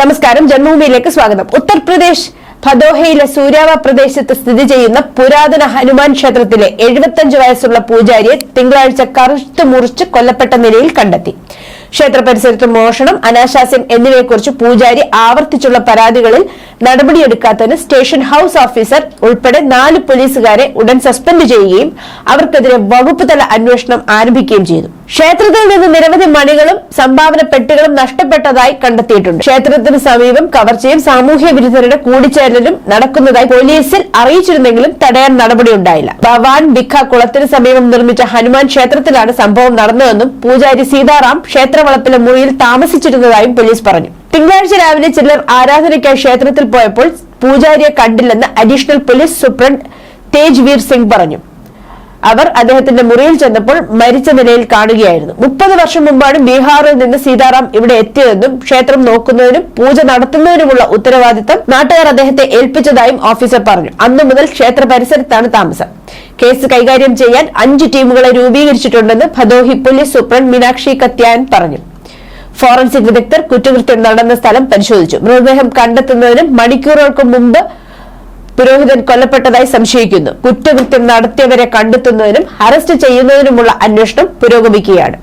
നമസ്കാരം ജന്മഭൂമിയിലേക്ക് സ്വാഗതം. ഉത്തർപ്രദേശ് ഭദോഹയിലെ സൂര്യാവ പ്രദേശത്ത് സ്ഥിതി ചെയ്യുന്ന പുരാതന ഹനുമാൻ ക്ഷേത്രത്തിലെ എഴുപത്തഞ്ച് വയസ്സുള്ള പൂജാരിയെ തിങ്കളാഴ്ച കറുത്തു മുറിച്ച് കൊല്ലപ്പെട്ട നിലയിൽ കണ്ടെത്തി. ക്ഷേത്ര പരിസരത്ത് മോഷണം അനാശാസ്യം എന്നിവയെക്കുറിച്ച് പൂജാരി ആവർത്തിച്ചുള്ള പരാതികളിൽ നടപടിയെടുക്കാത്തതിന് സ്റ്റേഷൻ ഹൌസ് ഓഫീസർ ഉൾപ്പെടെ നാല് പോലീസുകാരെ ഉടൻ സസ്പെൻഡ് ചെയ്യുകയും അവർക്കെതിരെ വകുപ്പ് തല അന്വേഷണം ആരംഭിക്കുകയും ചെയ്തു. ക്ഷേത്രത്തിൽ നിന്ന് നിരവധി മണികളും സംഭാവന പെട്ടികളും നഷ്ടപ്പെട്ടതായി കണ്ടെത്തിയിട്ടുണ്ട്. ക്ഷേത്രത്തിന് സമീപം കവർച്ചയും സാമൂഹ്യ വിരുദ്ധരുടെ കൂടിച്ചേരലും നടക്കുന്നതായി പോലീസിൽ അറിയിച്ചിരുന്നെങ്കിലും തടയാൻ നടപടിയുണ്ടായില്ല. ഭവാൻ ബിഖ കുളത്തിന് സമീപം നിർമ്മിച്ച ഹനുമാൻ ക്ഷേത്രത്തിലാണ് സംഭവം നടന്നതെന്നും പൂജാരി സീതാറാം ക്ഷേത്രവളപ്പിലെ മുറിയിൽ താമസിച്ചിരുന്നതായും പോലീസ് പറഞ്ഞു. തിങ്കളാഴ്ച രാവിലെ ചിലർ ആരാധനയ്ക്കായി ക്ഷേത്രത്തിൽ പോയപ്പോൾ പൂജാരിയെ കണ്ടില്ലെന്ന് additional police superintendent Tejveer Singh പറഞ്ഞു. അവർ അദ്ദേഹത്തിന്റെ മുറിയിൽ ചെന്നപ്പോൾ മരിച്ച നിലയിൽ കാണുകയായിരുന്നു. മുപ്പത് വർഷം മുമ്പാണ് ബീഹാറിൽ നിന്ന് സീതാറാം ഇവിടെ എത്തിയതെന്നും ക്ഷേത്രം നോക്കുന്നതിനും പൂജ നടത്തുന്നതിനുമുള്ള ഉത്തരവാദിത്തം നാട്ടുകാർ അദ്ദേഹത്തെ ഏൽപ്പിച്ചതായും ഓഫീസർ പറഞ്ഞു. അന്നു മുതൽ ക്ഷേത്ര പരിസരത്താണ് താമസം. കേസ് കൈകാര്യം ചെയ്യാൻ അഞ്ച് ടീമുകളെ രൂപീകരിച്ചിട്ടുണ്ടെന്ന് ഭദോഹി പോലീസ് സൂപ്രണ്ട് മീനാക്ഷി കത്യാൻ പറഞ്ഞു. ഫോറൻസിക് വിദഗ്ധർ കുറ്റകൃത്യം നടന്ന സ്ഥലം പരിശോധിച്ചു. മൃതദേഹം കണ്ടെത്തുന്നതിന് മണിക്കൂറുകൾക്ക് മുമ്പ് പുരോഹിതൻ കൊല്ലപ്പെട്ടതായി സംശയിക്കുന്നു. കുറ്റകൃത്യം നടത്തിയവരെ കണ്ടെത്തുന്നതിനും അറസ്റ്റ് ചെയ്യുന്നതിനുമുള്ള അന്വേഷണം പുരോഗമിക്കുകയാണ്.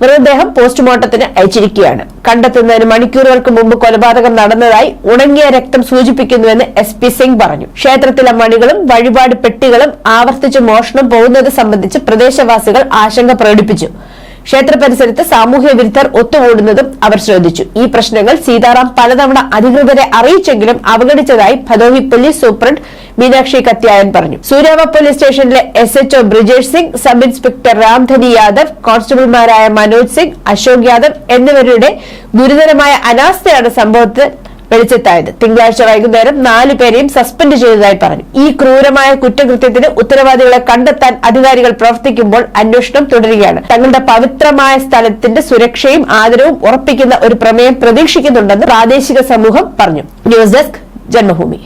മൃതദേഹം പോസ്റ്റ്മോർട്ടത്തിന് അയച്ചിരിക്കുകയാണ്. കണ്ടെത്തുന്നതിന് മണിക്കൂറുകൾക്ക് മുമ്പ് കൊലപാതകം നടന്നതായി ഉണങ്ങിയ രക്തം സൂചിപ്പിക്കുന്നുവെന്ന് എസ് പി സിംഗ് പറഞ്ഞു. ക്ഷേത്രത്തിലെ മണികളും വഴിപാട് പെട്ടികളും ആവർത്തിച്ച് മോഷണം പോകുന്നത് സംബന്ധിച്ച് പ്രദേശവാസികൾ ആശങ്ക പ്രകടിപ്പിച്ചു. ക്ഷേത്ര പരിസരത്ത് സാമൂഹ്യ വിരുദ്ധർ ഒത്തുകൂടുന്നതും അവർ ശ്രദ്ധിച്ചു. ഈ പ്രശ്നങ്ങൾ സീതാറാം പലതവണ അധികൃതരെ അറിയിച്ചെങ്കിലും അവഗണിച്ചതായി ഭദോഹി പോലീസ് സൂപ്രണ്ട് മീനാക്ഷി കത്യായൻ പറഞ്ഞു. സൂര്യാവ പോലീസ് സ്റ്റേഷനിലെ S HO Brijesh Singh sub inspector Ramdhani Yadav കോൺസ്റ്റബിൾമാരായ Manoj Singh Ashok Yadav എന്നിവരുടെ ഗുരുതരമായ അനാസ്ഥയാണ് സംഭവത്തിൽ വെളിച്ചെത്തായത്. തിങ്കളാഴ്ച വൈകുന്നേരം നാലു പേരെയും സസ്പെൻഡ് ചെയ്തതായി പറഞ്ഞു. ഈ ക്രൂരമായ കുറ്റകൃത്യത്തിന് ഉത്തരവാദികളെ കണ്ടെത്താൻ അധികാരികൾ പ്രവർത്തിക്കുമ്പോൾ അന്വേഷണം തുടരുകയാണ്. തങ്ങളുടെ പവിത്രമായ സ്ഥലത്തിന്റെ സുരക്ഷയും ആദരവും ഉറപ്പിക്കുന്ന ഒരു പ്രമേയം പ്രതീക്ഷിക്കുന്നുണ്ടെന്ന് പ്രാദേശിക സമൂഹം പറഞ്ഞു. News desk Janmabhumi.